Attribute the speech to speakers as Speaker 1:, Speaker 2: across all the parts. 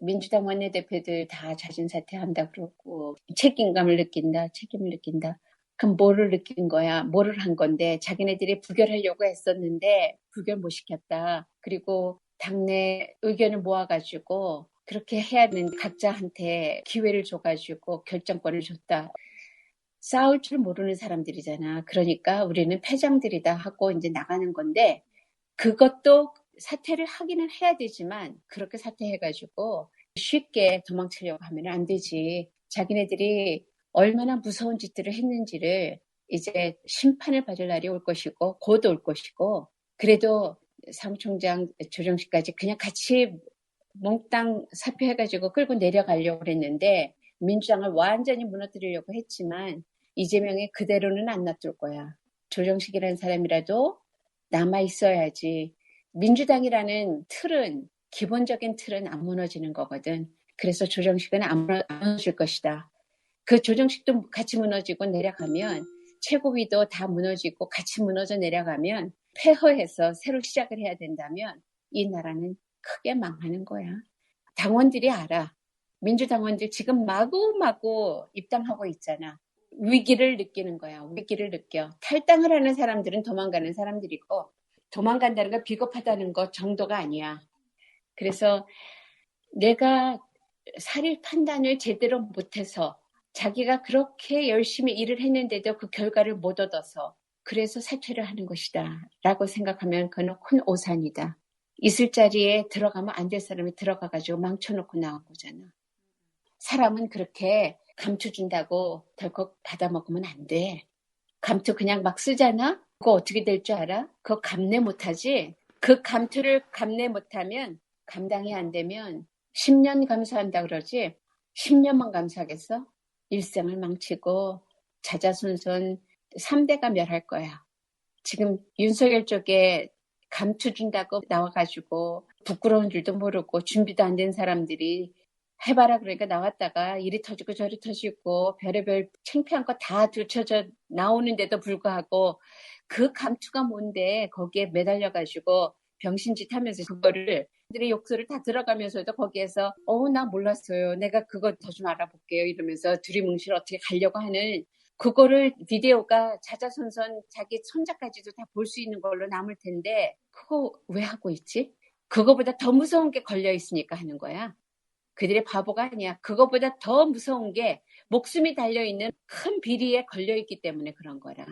Speaker 1: 민주당 원내대표들 다 자진 사퇴한다 그러고 책임감을 느낀다, 책임을 느낀다. 그럼 뭐를 느낀 거야? 뭐를 한 건데 자기네들이 부결하려고 했었는데 부결 못 시켰다. 그리고 당내 의견을 모아가지고 그렇게 해야 되는 각자한테 기회를 줘가지고 결정권을 줬다. 싸울 줄 모르는 사람들이잖아. 그러니까 우리는 패장들이다 하고 이제 나가는 건데 그것도 사퇴를 하기는 해야 되지만 그렇게 사퇴해가지고 쉽게 도망치려고 하면 안 되지. 자기네들이 얼마나 무서운 짓들을 했는지를 이제 심판을 받을 날이 올 것이고 곧 올 것이고 그래도 사무총장 조정식까지 그냥 같이 몽땅 사표해가지고 끌고 내려가려고 했는데 민주당을 완전히 무너뜨리려고 했지만 이재명이 그대로는 안 놔둘 거야. 조정식이라는 사람이라도 남아 있어야지. 민주당이라는 틀은 기본적인 틀은 안 무너지는 거거든. 그래서 조정식은 안 무너질 것이다. 그 조정식도 같이 무너지고 내려가면 최고위도 다 무너지고 같이 무너져 내려가면 폐허해서 새로 시작을 해야 된다면 이 나라는 크게 망하는 거야. 당원들이 알아. 민주당원들 지금 마구마구 입당하고 있잖아. 위기를 느끼는 거야. 위기를 느껴. 탈당을 하는 사람들은 도망가는 사람들이고 도망간다는 거 비겁하다는 것 정도가 아니야. 그래서 내가 살일 판단을 제대로 못해서 자기가 그렇게 열심히 일을 했는데도 그 결과를 못 얻어서 그래서 사퇴를 하는 것이다 라고 생각하면 그는 큰 오산이다. 있을 자리에 들어가면 안 될 사람이 들어가가지고 망쳐놓고 나오고잖아. 사람은 그렇게 감투 준다고 덜컥 받아먹으면 안 돼. 감투 그냥 막 쓰잖아? 그거 어떻게 될 줄 알아? 그거 감내 못하지? 그 감투를 감내 못하면 감당이 안 되면 10년 감수한다 그러지? 10년만 감수하겠어? 일생을 망치고 자자손손 3대가 멸할 거야. 지금 윤석열 쪽에 감투 준다고 나와가지고 부끄러운 줄도 모르고 준비도 안 된 사람들이 해봐라 그러니까 나왔다가 이리 터지고 저리 터지고 별의별 창피한 거 다 들춰져 나오는데도 불구하고 그 감투가 뭔데 거기에 매달려가지고 병신짓 하면서 그거를 들의 욕설을 다 들어가면서도 거기에서 어나 몰랐어요 내가 그거 더 좀 알아볼게요 이러면서 두리뭉실 어떻게 가려고 하는 그거를 비디오가 자자손손 자기 손자까지도 다 볼 수 있는 걸로 남을 텐데 그거 왜 하고 있지? 그거보다 더 무서운 게 걸려 있으니까 하는 거야. 그들의 바보가 아니야. 그거보다 더 무서운 게 목숨이 달려 있는 큰 비리에 걸려 있기 때문에 그런 거라.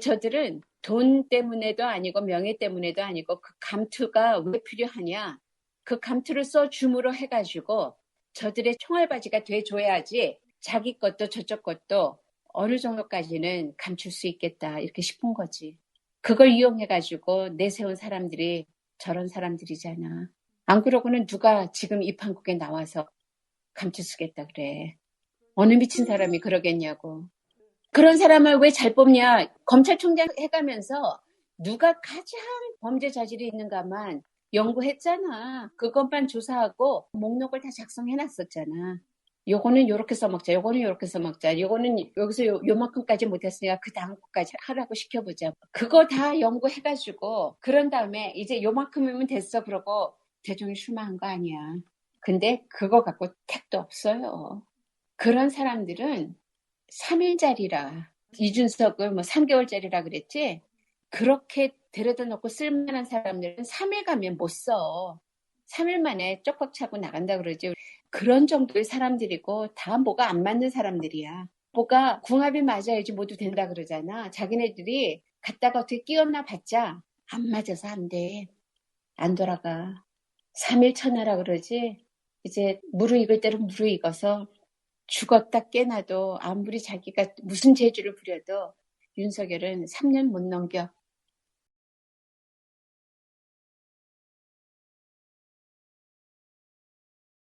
Speaker 1: 저들은 돈 때문에도 아니고 명예 때문에도 아니고 그 감투가 왜 필요하냐. 그 감투를 써줌으로 해가지고 저들의 총알바지가 돼줘야지 자기 것도 저쪽 것도 어느 정도까지는 감출 수 있겠다 이렇게 싶은 거지. 그걸 이용해가지고 내세운 사람들이 저런 사람들이잖아. 안 그러고는 누가 지금 이 판국에 나와서 감출 쓰겠다 그래. 어느 미친 사람이 그러겠냐고. 그런 사람을 왜 잘 뽑냐? 검찰총장 해가면서 누가 가장 범죄 자질이 있는가만 연구했잖아. 그것만 조사하고 목록을 다 작성해놨었잖아. 요거는 요렇게 써먹자. 요거는 요렇게 써먹자. 요거는 여기서 요, 요만큼까지 못했으니까 그 다음 거까지 하라고 시켜보자. 그거 다 연구해가지고 그런 다음에 이제 요만큼이면 됐어. 그러고 대중이 실망한 거 아니야. 근데 그거 갖고 택도 없어요. 그런 사람들은 3일짜리라 이준석을 뭐 3개월짜리라 그랬지? 그렇게 데려다 놓고 쓸만한 사람들은 3일 가면 못 써. 3일 만에 쪽박 차고 나간다 그러지. 그런 정도의 사람들이고 다 뭐가 안 맞는 사람들이야. 뭐가 궁합이 맞아야지 모두 된다 그러잖아. 자기네들이 갔다가 어떻게 끼었나 봤자 안 맞아서 안 돼. 안 돌아가. 3일 천하라 그러지. 이제 무르익을 대로 무르익어서 죽었다 깨나도 아무리 자기가 무슨 재주를 부려도 윤석열은 3년 못 넘겨.